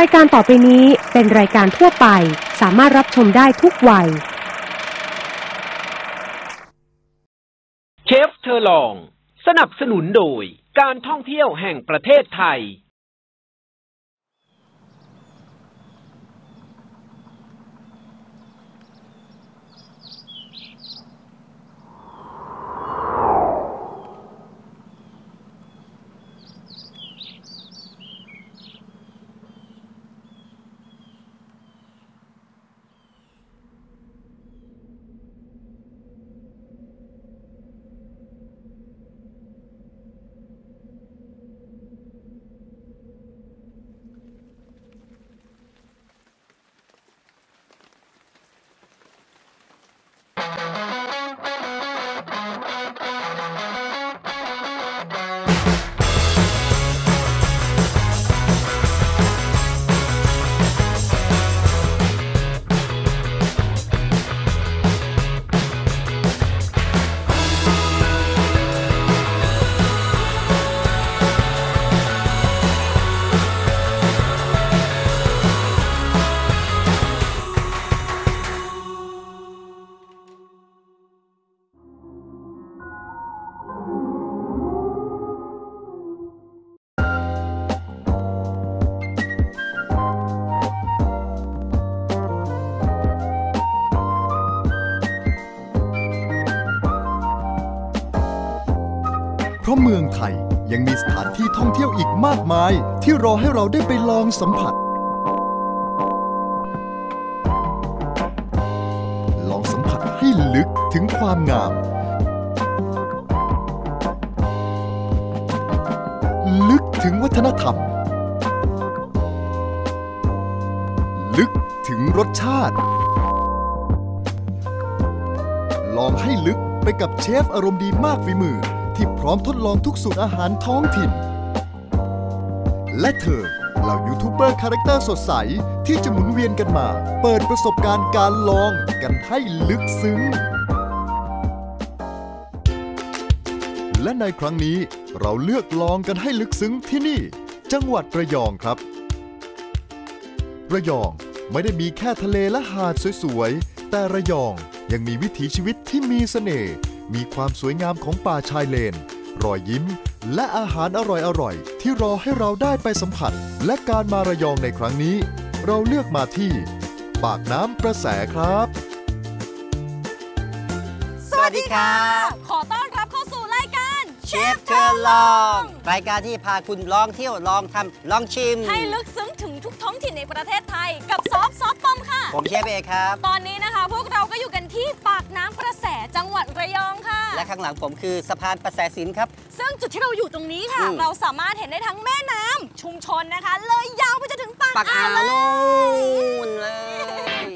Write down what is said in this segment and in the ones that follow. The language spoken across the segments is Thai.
รายการต่อไปนี้เป็นรายการทั่วไป สามารถรับชมได้ทุกวัย เชฟเธอลอง สนับสนุนโดยการท่องเที่ยวแห่งประเทศไทย ยวอีกมากมายที่รอให้เราได้ไปลองสัมผัส ลองสัมผัสให้ลึกถึงความงาม ลึกถึงวัฒนธรรม ลึกถึงรสชาติ ลองให้ลึกไปกับเชฟอารมณ์ดีมากฝีมือ ที่พร้อมทดลองทุกสูตรอาหารท้องถิ่น และเธอเหล่ายูทูบเบอร์คาแรคเตอร์สดใส ที่จะหมุนเวียนกันมา เปิดประสบการณ์การลองกันให้ลึกซึ้ง และในครั้งนี้เราเลือกลองกันให้ลึกซึ้งที่นี่ จังหวัดระยองครับ ระยองไม่ได้มีแค่ทะเลและหาดสวยๆ แต่ระยองยังมีวิถีชีวิตที่มีเสน่ห์มีความสวยงามของป่าชายเลน รอยยิ้ม และอาหารอร่อยๆ ที่รอให้เราได้ไปสัมผัส และการมาระยองในครั้งนี้ เราเลือกมาที่ ปากน้ำประแสครับ สวัสดีค่ะ ขอต้อนรับเข้าสู่รายการเชฟเธอลอง รายการที่พาคุณลองเที่ยวลองทำลองชิม ให้ลึกซึ้งถึงทุกท้องถิ่นในประเทศไทยกับซอฟซ อฟปอมค่ะ ผมเชฟเอกครับ ตอนนี้นะคะ พวกเราก็อยู่กันที่ปากน้ำประแสจังหวัดระยองค่ะ และข้างหลังผมคือสะพานประแสสินครับ ซึ่งจุดที่เราอยู่ตรงนี้ค่ะอืมเราสามารถเห็นได้ทั้งแม่น้ำชุมชนนะคะ เลยยาวไปจนถึงปากปากอ่าอ่าววเลนู่ยนเลย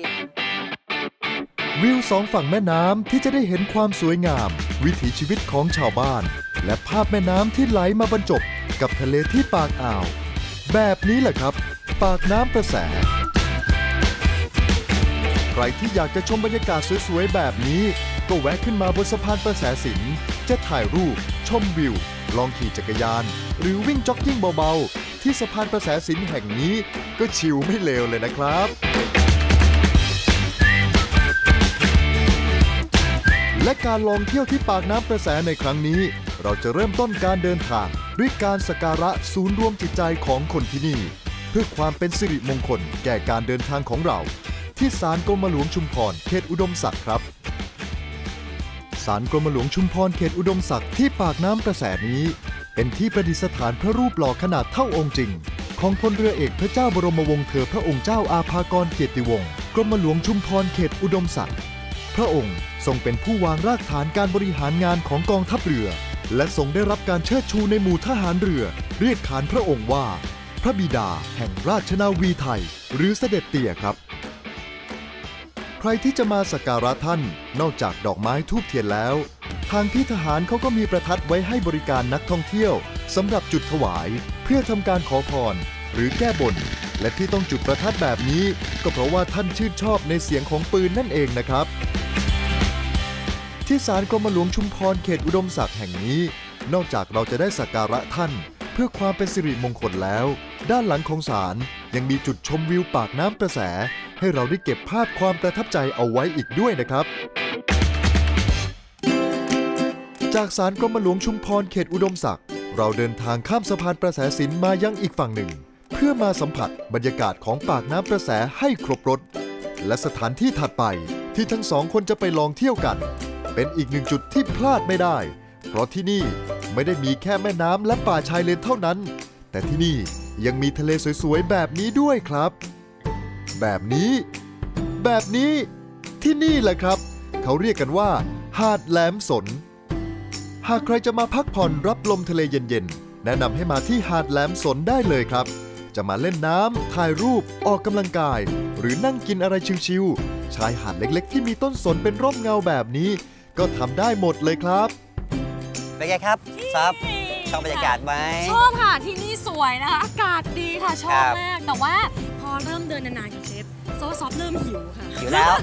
วิวสองฝั่งแม่น้ำที่จะได้เห็นความสวยงาม วิถีชีวิตของชาวบ้าน และภาพแม่น้ำที่ไหลมาบรรจบกับทะเลที่ปากอ่าว แบบนี้แหละครับ ปากน้ำประแส ใครที่อยากจะชมบรรยากาศสวยๆ แบบนี้ ก็แวะขึ้นมาบนสะพานประแสสินจะถ่ายรูป ชมวิว ลองขี่จักรยาน หรือวิ่งจ็อกกิ้งเบาๆ ที่สะพานประแสสินแห่งนี้ ก็ชิลไม่เลวเลยนะครับและการลองเที่ยวที่ปากน้ำประแสในครั้งนี้ เราจะเริ่มต้นการเดินทางด้วยการสักการะศูนย์รวมจิตใจของคนที่นี่ เพื่อความเป็นสิริมงคลแก่การเดินทางของเรา ที่ศาลกรมหลวงชุมพรเขตอุดมศักดิ์ครับศาลกรมหลวงชุมพรเขตอุดมศักดิ์ที่ปากน้ำประแสนี้ เป็นที่ประดิษฐานพระรูปหล่อขนาดเท่าองค์จริง ของพลเรือเอกพระเจ้าบรมวงศ์เธอพระองค์เจ้าอาภากรเกียรติวงศ์กรมหลวงชุมพรเขตอุดมศักดิ์พระองค์ทรงเป็นผู้วางรากฐานการบริหารงานของกองทัพเรือ และทรงได้รับการเชิดชูในหมู่ทหารเรือ เรียกขานพระองค์ว่า พระบิดาแห่งราชนาวีไทย หรือเสด็จเตี่ยครับ รที่จะมาสักการะท่าน นอกจากดอกไม้ทูบเทียนแล้ว ทางที่ทหารเขาก็มีประทัดไว้ให้บริการนักท่องเที่ยวสำหรับจุดถวาย เพื่อทำการขอพร หรือแก้บน และที่ต้องจุดประทัดแบบนี้ ก็เพราะว่าท่านชื่นชอบในเสียงของปืนนั่นเองนะครับ ที่ศาลกรมหลวงชุมพรเขตอุดมศักดิ์แห่งนี้ นอกจากเราจะได้สักการะท่าน เพื่อความเป็นสิริมงคลแล้ว ด้านหลังของศาลยังมีจุดชมวิวปากน้ำประแส ให้เราได้เก็บภาพความประทับใจเอาไว้อีกด้วยนะครับ จากศาลกรมหลวงชุมพรเขตอุดมศักดิ์เราเดินทางข้ามสะพานประแสสินมายังอีกฝั่งหนึ่ง เพื่อมาสัมผัสบรรยากาศของปากน้ำประแสให้ครบรถ และสถานที่ถัดไปที่ทั้งสองคนจะไปลองเที่ยวกัน เป็นอีกหนึ่งจุดที่พลาดไม่ได้ เพราะที่นี่ไม่ได้มีแค่แม่น้ำและป่าชายเลนเท่านั้น แต่ที่นี่ยังมีทะเลสวยๆแบบนี้ด้วยครับ แบบนี้ แบบนี้ที่นี่แหละครับ เขาเรียกกันว่า หาดแหลมสน หากใครจะมาพักผ่อนรับลมทะเลเย็นๆ แนะนำให้มาที่หาดแหลมสนได้เลยครับ จะมาเล่นน้ำถ่ายรูปออกกำลังกาย หรือนั่งกินอะไรชิวๆชายหาดเล็กๆ ที่มีต้นสนเป็นร่มเงาแบบนี้ ก็ทำได้หมดเลยครับเป็นไงครับซับชอบบรรยากาศไหมชอบค่ะที่นี่สวยนะคะอากาศดีค่ะชอครับบมาก แต่ว่าพอเริ่มเดินนานๆ กับเชฟโซซอฟเริ่มหิวค่ะ หิวแล้ว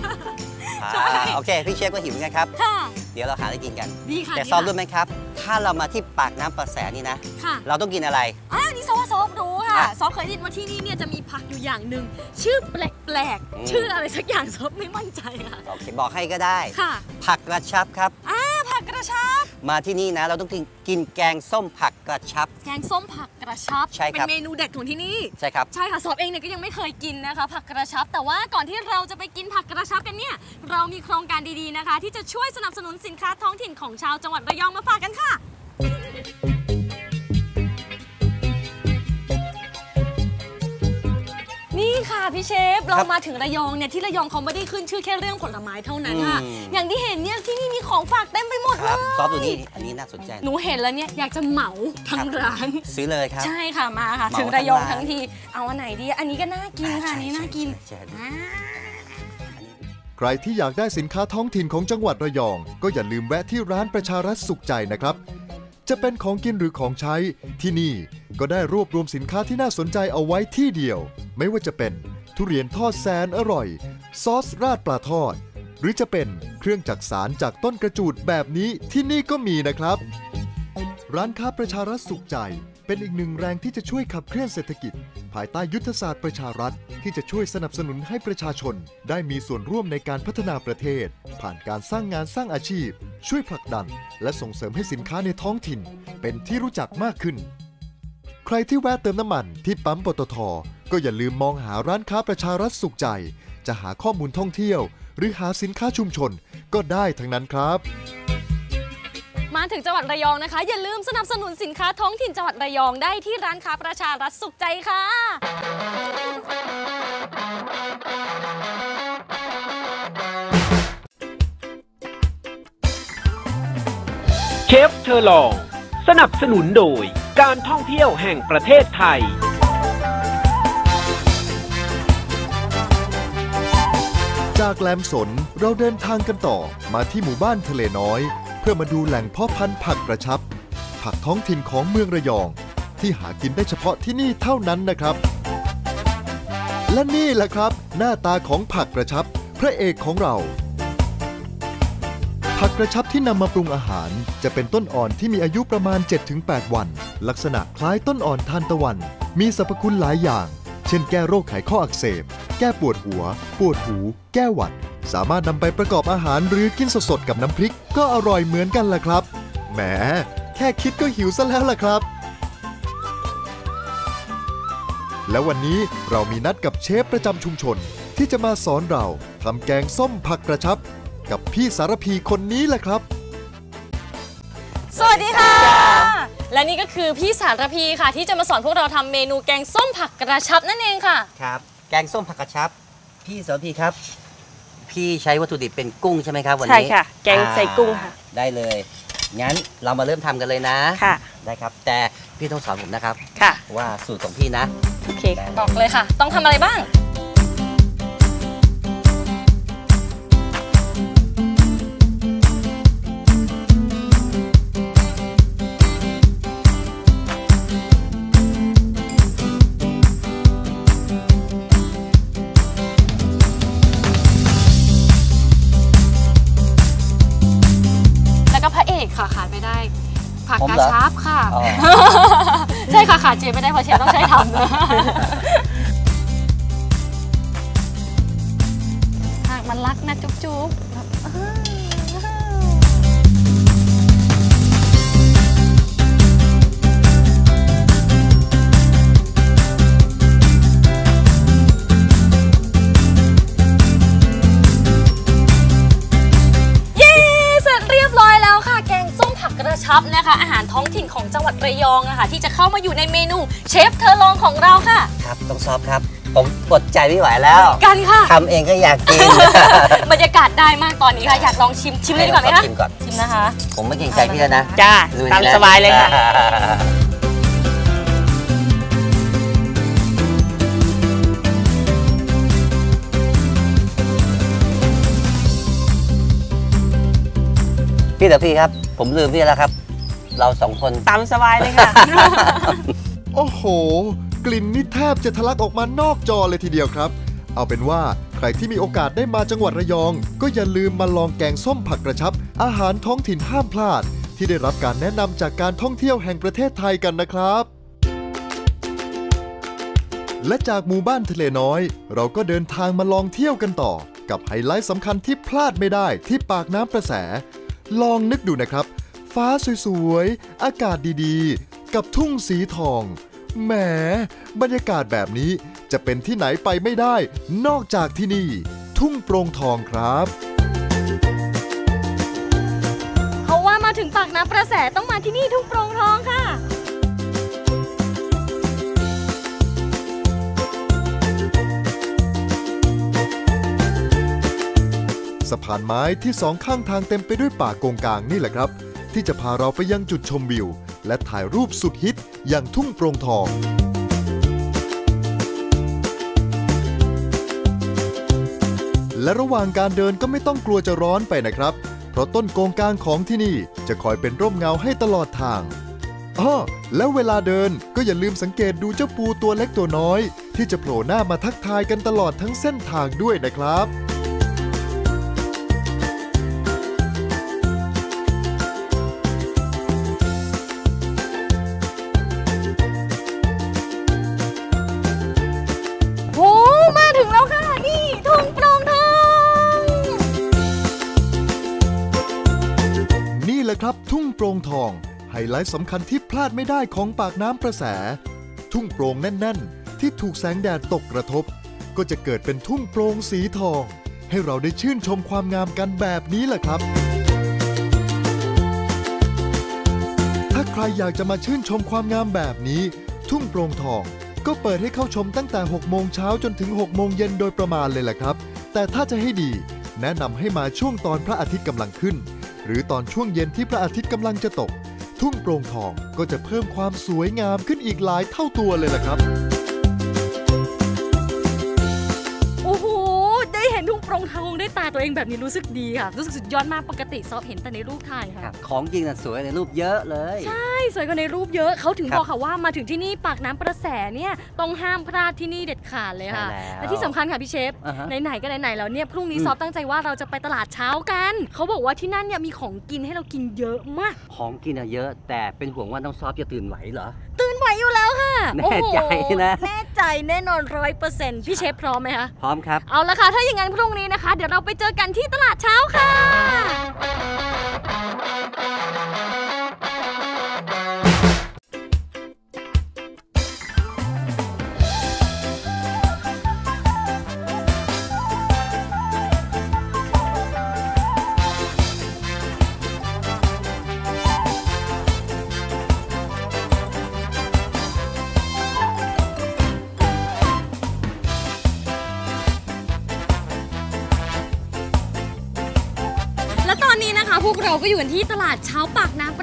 ใช่ อ่าโอเค พี่เชฟก็หิวเหมือนกันครับ ค่ะ เดี๋ยวเราหาอะไรกินกัน ดีค่ะแต่ดีซ้อมค่ะรู้ไหมครับ ถ้าเรามาที่ปากน้ำประแสนี่นะ ค่ะเราต้องกินอะไร อ่านี่ซอฟซอฟรู้ค่ะ อะซอฟเคยได้ยินว่าที่นี่เนี่ยจะมีผักอยู่อย่างหนึ่งชื่อแปลกอืม ๆชื่ออะไรสักอย่างซอฟไม่มั่นใจค่ะ โอเค บอกให้ก็ได้ ค่ะผักกระชับครับ อ่าผั กกระชับ มาที่นี่นะเราต้องกินกินแกงส้มผักกระชับ แกงส้มผักกระชับ ใช่เป็ครับนเมนูเด็ดของที่นี่ ใช่ครับ ใช่ค่ะซอฟเองเนี่ยก็ยังไม่เคยกินนะคะ ผักกระชับ แต่ว่าก่อนที่เราจะไปกินผักกระชับกันเนี่ยเรามีโครงการดีๆนะคะ ที่จะช่วยสนับสนุนสินค้าท้องถิ่นของชาวจังหวัดระยองมาฝากกันค่ะ พี่เชฟ เราครับมาถึงระยองเนี่ยที่ระยองเขาไม่ได้ขึ้นชื่อแค่เรื่องผลไม้เท่านั้นค่ะอืมอย่างที่เห็นเนี่ยที่นี่มีของฝากเต็มไปหมดคเลรับยซอสตัวนี้อันนี้น่าสนใจ หนูเห็นแล้วเนี่ยอยากจะเหมาทั้งร้าน ซื้อเลยครับ ใช่ค่ะมาค่ะเหมาถึงระยองทั้งร้านทั้งที เอาอันไหนดี อันนี้ก็น่ากินค่ะอ่าอันนี้น่ากินใช่ใช่ใช่อ่าอันนี้ใครที่อยากได้สินค้าท้องถิ่นของจังหวัดระยอง ก็อย่าลืมแวะที่ร้านประชารัฐสุขใจนะครับ จะเป็นของกินหรือของใช้ ที่นี่ก็ได้รวบรวมสินค้าที่น่าสนใจเอาไว้ที่เดียว ไม่ว่าจะเป็นทุเรียนทอดแสนอร่อย ซอสราดปลาทอด หรือจะเป็นเครื่องจักสารจากต้นกระจูดแบบนี้ที่นี่ก็มีนะครับ ร้านค้าประชารัฐสุขใจเป็นอีกหนึ่งแรงที่จะช่วยขับเคลื่อนเศรษฐกิจ ภายใต้ยุทธศาสตร์ประชารัฐ ที่จะช่วยสนับสนุนให้ประชาชน ได้มีส่วนร่วมในการพัฒนาประเทศ ผ่านการสร้างงานสร้างอาชีพ ช่วยผลักดัน และส่งเสริมให้สินค้าในท้องถิ่น เป็นที่รู้จักมากขึ้น ใครที่แวะเติมน้ำมันที่ปั๊มปตทก็อย่าลืมมองหาร้านค้าประชารัฐสุขใจ จะหาข้อมูลท่องเที่ยว หรือหาสินค้าชุมชนก็ได้ทั้งนั้นครับ มาถึงจังหวัดระยองนะคะ อย่าลืมสนับสนุนสินค้าท้องถิ่นจังหวัดระยองได้ที่ร้านค้าประชารัฐสุขใจค่ะเชฟเชอร์ลอง สนับสนุนโดยการท่องเที่ยวแห่งประเทศไทย จากแหลมสนเราเดินทางกันต่อมาที่หมู่บ้านทะเลน้อย เพื่อมาดูแหล่งเพาะพันธุ์ผักกระชับ ผักท้องถิ่นของเมืองระยอง ที่หากินได้เฉพาะที่นี่เท่านั้นนะครับ และนี่แหละครับ หน้าตาของผักกระชับ พระเอกของเรา ผักกระชับที่นำมาปรุงอาหาร จะเป็นต้นอ่อนที่มีอายุประมาณ 7-8 วัน ลักษณะคล้ายต้นอ่อนทานตะวัน มีสรรพคุณหลายอย่าง เช่นแก้โรคไขข้ออักเสบ แก้ปวดหัว ปวดหู แก้หวัด สามารถนำไปประกอบอาหารหรือกินสดๆกับน้ำพริกก็อร่อยเหมือนกันล่ะครับ แหม แค่คิดก็หิวซะแล้วล่ะครับ และวันนี้เรามีนัดกับเชฟประจำชุมชน ที่จะมาสอนเราทำแกงส้มผักกระชับ กับพี่สารพีคนนี้แหละครับ สวัสดีค่ะ และนี่ก็คือพี่สารพีค่ะ ที่จะมาสอนพวกเราทำเมนูแกงส้มผักกระชับนั่นเองค่ะ ครับ แกงส้มผักกระชับ พี่สาวพี่ครับ พี่ใช้วัตถุดิบเป็นกุ้งใช่ไหมครับวันนี้ใช่ค่ะ แกงใส่กุ้งค่ะอ่าได้เลย งั้นเรามาเริ่มทำกันเลยนะค่ะ ได้ครับ แต่พี่ต้องสอนผมนะครับ ค่ะ ว่าสูตรของพี่นะ โอเคค่ะบอกเลยค่ะ ต้องทำอะไรบ้าง่ะใช่ค่ะขาดเชฟไม่ได้เพราะเชฟต้องใช้ทำนะหากมันรักนะจุ๊บจุ๊บ มผักกระชับนะคะ อาหารท้องถิ่นของจังหวัดระยองนะคะที่จะเข้ามาอยู่ในเมนูเชฟเธอลองของเราค่ะ ครับต้องซอฟครับ ผมอดใจไม่ไหวแล้วกันค่ะทำเองก็อยากกินบรรยากาศได้มากตอนนี้ค่ะ อยากลองชิมชิมเลยดีกว่าไหมคะชิมก่อนชิมนะคะ ผมไม่เกรงใจพี่แล้วนะจ้าลุตามนะสบายเลยค่ะ พี่เดี๋ยวพี่ครับ ผมลืมพี่แล้วครับ เราสองคนตามสบายเลยค่ะ โอ้โห กลิ่นนี่แทบจะทะลักออกมานอกจอเลยทีเดียวครับ เอาเป็นว่าใครที่มีโอกาสได้มาจังหวัดระยอง ก็อย่าลืมมาลองแกงส้มผักกระชับ อาหารท้องถิ่นห้ามพลาด ที่ได้รับการแนะนำจากการท่องเที่ยวแห่งประเทศไทยกันนะครับและจากหมู่บ้านทะเลน้อย เราก็เดินทางมาลองเที่ยวกันต่อ กับไฮไลท์สำคัญที่พลาดไม่ได้ที่ปากน้ำประแส ลองนึกดูนะครับ ฟ้าสวยๆ อากาศดีๆ กับทุ่งสีทอง แหม บรรยากาศแบบนี้จะเป็นที่ไหนไปไม่ได้ นอกจากที่นี่ ทุ่งโปร่งทองครับเพราะว่ามาถึงปากน้ำประแสต้องมาที่นี่ทุ่งโปร่งทองค่ะ สะพานไม้ที่สองข้างทางเต็มไปด้วยป่ากงกางนี่แหละครับ ที่จะพาเราไปยังจุดชมวิว และถ่ายรูปสุดฮิตอย่างทุ่งโปร่งทองและระหว่างการเดินก็ไม่ต้องกลัวจะร้อนไปนะครับ เพราะต้นโกงกางของที่นี่จะคอยเป็นร่มเงาให้ตลอดทางอ้อแล้วเวลาเดินก็อย่าลืมสังเกตดูเจ้าปูตัวเล็กตัวน้อย ที่จะโผล่หน้ามาทักทายกันตลอดทั้งเส้นทางด้วยนะครับ ทุ่งโปร่งทอง ไฮไลท์สำคัญที่พลาดไม่ได้ของปากน้ำประแส ทุ่งโปร่งแน่น ๆ ที่ถูกแสงแดดตกกระทบ ก็จะเกิดเป็นทุ่งโปร่งสีทอง ให้เราได้ชื่นชมความงามกันแบบนี้แหละครับ ถ้าใครอยากจะมาชื่นชมความงามแบบนี้ ทุ่งโปร่งทองก็เปิดให้เข้าชมตั้งแต่ 6 โมงเช้าจนถึง 6 โมงเย็นโดยประมาณเลยแหละครับ แต่ถ้าจะให้ดี แนะนำให้มาช่วงตอนพระอาทิตย์กำลังขึ้น หรือตอนช่วงเย็นที่พระอาทิตย์กำลังจะตก ทุ่งโปร่งทองก็จะเพิ่มความสวยงามขึ้นอีกหลายเท่าตัวเลยล่ะครับ ได้เห็นทุ่งโปร่งทองด้วยตาตัวเองแบบนี้รู้สึกดีค่ะ รู้สึกสุดยอดมากปกติซอฟเห็นแต่ในรูปถ่ายครัค่ะบของจริงน่ะสวยในรูปเยอะเลย ใช่ สวยกว่าในรูปเยอะเขาถึงครับบอกค่ะว่ามาถึงที่นี่ปากน้ำประแสเนี่ยต้องห้ามพลาดที่นี่เด็ดขาดเลยค่ะใช่แล้วและที่สำคัญค่ะพี่เชฟอ่าฮะไหนๆก็ไหนๆแล้วเนี่ยพรุ่งนี้อืมซอฟตั้งใจว่าเราจะไปตลาดเช้ากันเขาบอกว่าที่นั่นเนี่ยมีของกินให้เรากินเยอะมาก ของกินอะเยอะ แต่เป็นห่วงว่าน้องซอฟจะตื่นไหวเหรอตื่น ไหวอยู่แล้วค่ะแน่ใจนะโอ้โหแน่ใจแน่นอนร้อยเปอร์เซ็นต์พี่เชฟพร้อมไหมคะพร้อมครับเอาละค่ะถ้าอย่างนั้นพรุ่งนี้นะคะ เดี๋ยวเราไปเจอกันที่ตลาดเช้าค่ะและ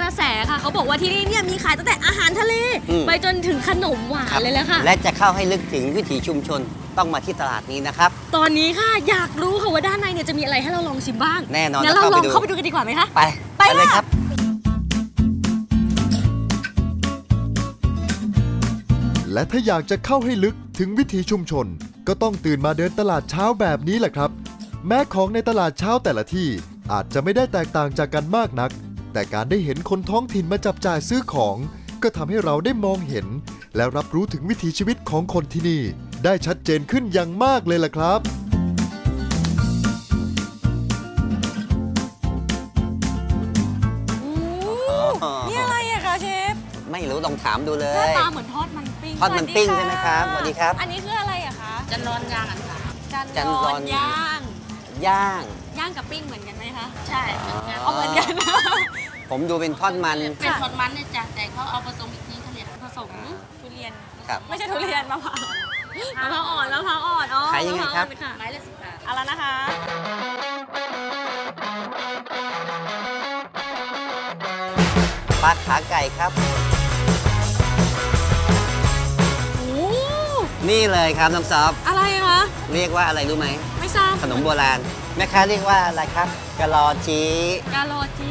ระแสค่ะ เขาบอกว่าที่นี่เนี่ยมีขายตั้งแต่อาหารทะเล อืม ไปจนถึงขนมหวานเลยแล้วค่ะ และจะเข้าให้ลึกถึงวิถีชุมชนต้องมาที่ตลาดนี้นะครับ ตอนนี้ค่ะอยากรู้ค่ะว่าด้านในเนี่ยจะมีอะไรให้เราลองชิมบ้างแน่นอนงั้นเราลองเข้าเข้าไปไปดูดูกันดีกว่าไหมคะ ไปไปเลยค่ะ ครับ และถ้าอยากจะเข้าให้ลึกถึงวิถีชุมชน ก็ต้องตื่นมาเดินตลาดเช้าแบบนี้แหละครับ แม้ของในตลาดเช้าแต่ละที่อาจจะไม่ได้แตกต่างจากกันมากนัก แต่การได้เห็นคนท้องถิ่นมาจับจ่ายซื้อของ ก็ทำให้เราได้มองเห็น และรับรู้ถึงวิถีชีวิตของคนที่นี่ ได้ชัดเจนขึ้นอย่างมากเลยล่ะครับนี่อะไรอะคะเชฟไม่รู้ลองถามดูเลหน้าย ตาเหมือนทอดมันปิ้งทอดมันปิ้งใช่ไหมครับสวัสดีครับอันนี้คืออะไรอะคะจันร้อนย่างอันค่ะจันจันร้อนย่าง ย่าง ย่างกับปิ้งเหมือนกันไหมคะ ใช่เหมือนกันเอาเหมือนกัน ผมดูเป็นทอดมัน เป็นทอดมันเนี่ยจ้ะแต่เขาเอาผสมอีกทีเขาเรียกผสมทุเรียนครับไม่ใช่ทุเรียนมะพร้าวมะพร้าวอ่อนมะพร้าวอ่อนอ๋อขายยังไงครับมะพาวอ่อนค่ะไม้ละสิบบาทเอาละนะคะปลาขาไก่ครับโอ้นี่เลยครับน้องซอฟอะไรอะคะ เรียกว่าอะไรรู้ไหม ไม่ทราบขนมโบราณแม่ค้าเรียกว่าอะไรครับกะลอจีกาโรจิ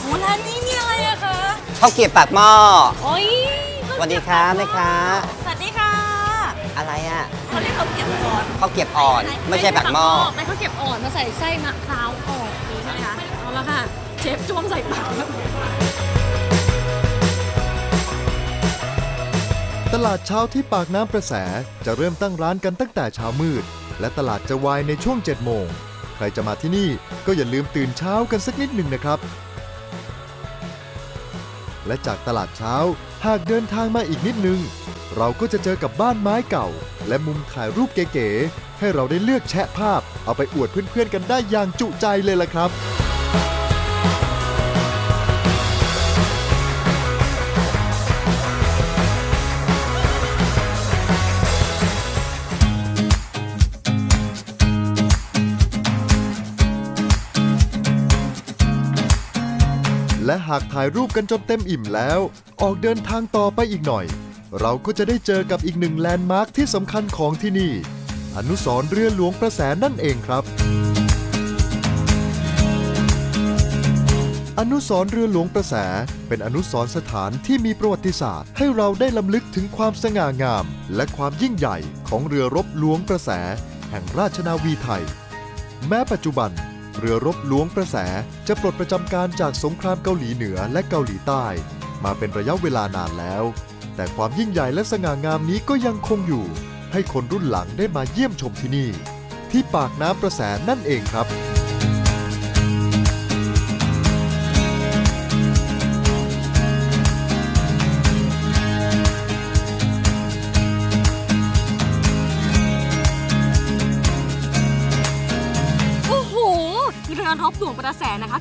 โอ้ร้านนี้มีอะไรอะคะข้าวเกรียบปากหม้อโอ้ยสวัสดีครับแม่ค้า ขาวเก็บก่อนข้าวเกรียบอ่อน ไม่ใช่ปากหม้อไม่ข้าวเก็บอ่อนมาใส่ไส้มะพร้าวอ่อนนี่ใช่ไหมคะเอาละค่ะเชฟจ้วงใส่ปากแล้วตลาดเช้าที่ปากน้ำประแสจะเริ่มตั้งร้านกันตั้งแต่เช้ามืด และตลาดจะวายในช่วง 7 โมง ใครจะมาที่นี่ก็อย่าลืมตื่นเช้ากันสักนิดหนึ่งนะครับ และจากตลาดเช้า หากเดินทางมาอีกนิดนึง เราก็จะเจอกับบ้านไม้เก่า และมุมถ่ายรูปเก๋ๆให้เราได้เลือกแชะภาพ เอาไปอวดเพื่อนๆกันได้อย่างจุใจเลยล่ะครับ และหากถ่ายรูปกันจนเต็มอิ่มแล้ว ออกเดินทางต่อไปอีกหน่อย เราก็จะได้เจอกับอีกหนึ่งแลนด์มาร์คที่สำคัญของที่นี่ อนุสรณ์เรือหลวงประแสนั่นเองครับ อนุสรณ์เรือหลวงประแส เป็นอนุสรณ์สถานที่มีประวัติศาสตร์ ให้เราได้ลำลึกถึงความสง่างาม และความยิ่งใหญ่ของเรือรบหลวงประแส แห่งราชนาวีไทย แม้ปัจจุบัน เรือรบหลวงประแสจะปลดประจำการจากสงครามเกาหลีเหนือและเกาหลีใต้ มาเป็นระยะเวลานานแล้ว แต่ความยิ่งใหญ่และสง่างามนี้ก็ยังคงอยู่ ให้คนรุ่นหลังได้มาเยี่ยมชมที่นี่ ที่ปากน้ำประแสนั่นเองครับ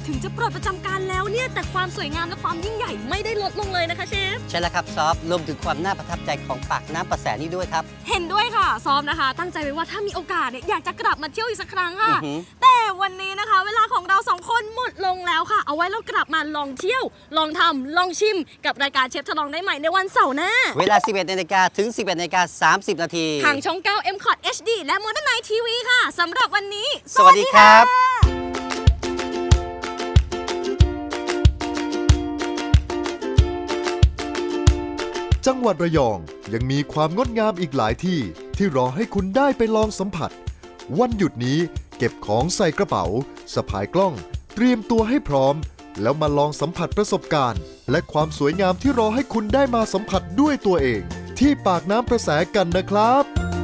ถึงจะปลดประจำการแล้วเนี่ย แต่ความสวยงามและความยิ่งใหญ่ไม่ได้ลดลงเลยนะคะเชฟ ใช่แล้วครับซอฟรวมถึงความน่าประทับใจของปากน้ำประแสนี้ด้วยครับ เห็นด้วยค่ะซ้อมนะคะ ตั้งใจไว้ว่าถ้ามีโอกาสเนี่ยอยากจะกลับมาเที่ยวอีกสักครั้งค่ะอือหือแต่วันนี้นะคะ เวลาของเราสองคนหมดลงแล้วค่ะ เอาไว้เรากลับมาลองเที่ยว ลองทำลองชิม กับรายการเชฟทดลองได้ใหม่ในวันเสาร์หน้า เวลา 11นาฬิกาถึง 11นาฬิกา30 นาทีทางช่อง9 m c o t HD และ Modern Night TV ค่ะสำหรับวันนี้ สวัสดีครับ จังหวัดระยองยังมีความงดงามอีกหลายที่ที่รอให้คุณได้ไปลองสัมผัส วันหยุดนี้เก็บของใส่กระเป๋าสะพายกล้อง เตรียมตัวให้พร้อม แล้วมาลองสัมผัสประสบการณ์ และความสวยงามที่รอให้คุณได้มาสัมผัสด้วยตัวเอง ที่ปากน้ำประแสกันนะครับ